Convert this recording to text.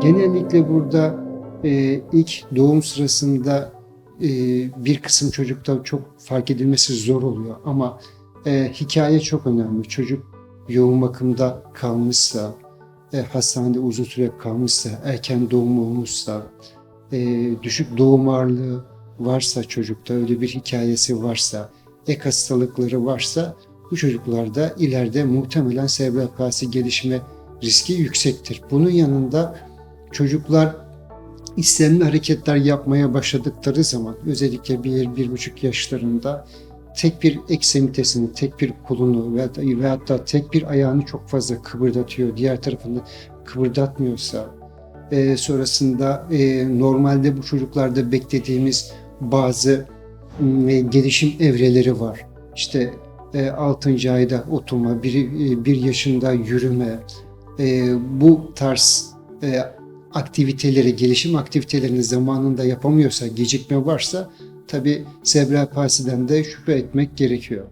Genellikle burada e, ilk doğum sırasında e, bir kısım çocukta çok fark edilmesi zor oluyor ama e, hikaye çok önemli. Çocuk yoğun bakımda kalmışsa, e, hastanede uzun süre kalmışsa, erken doğum olmuşsa, e, düşük doğum ağırlığı varsa çocukta, öyle bir hikayesi varsa, ek hastalıkları varsa bu çocuklarda ileride muhtemelen serebral palsi gelişme riski yüksektir. Bunun yanında çocuklar istemli hareketler yapmaya başladıkları zaman özellikle bir, bir buçuk yaşlarında tek bir eksemitesini, tek bir kolunu da, veyahut da tek bir ayağını çok fazla kıpırdatıyor, diğer tarafını kıpırdatmıyorsa, e, sonrasında e, normalde bu çocuklarda beklediğimiz bazı m, gelişim evreleri var. İşte e, 6. ayda oturma, 1, bir yaşında yürüme, e, bu tarz e, aktiviteleri, gelişim aktivitelerini zamanında yapamıyorsa, gecikme varsa tabi serebral palsiden de şüphe etmek gerekiyor.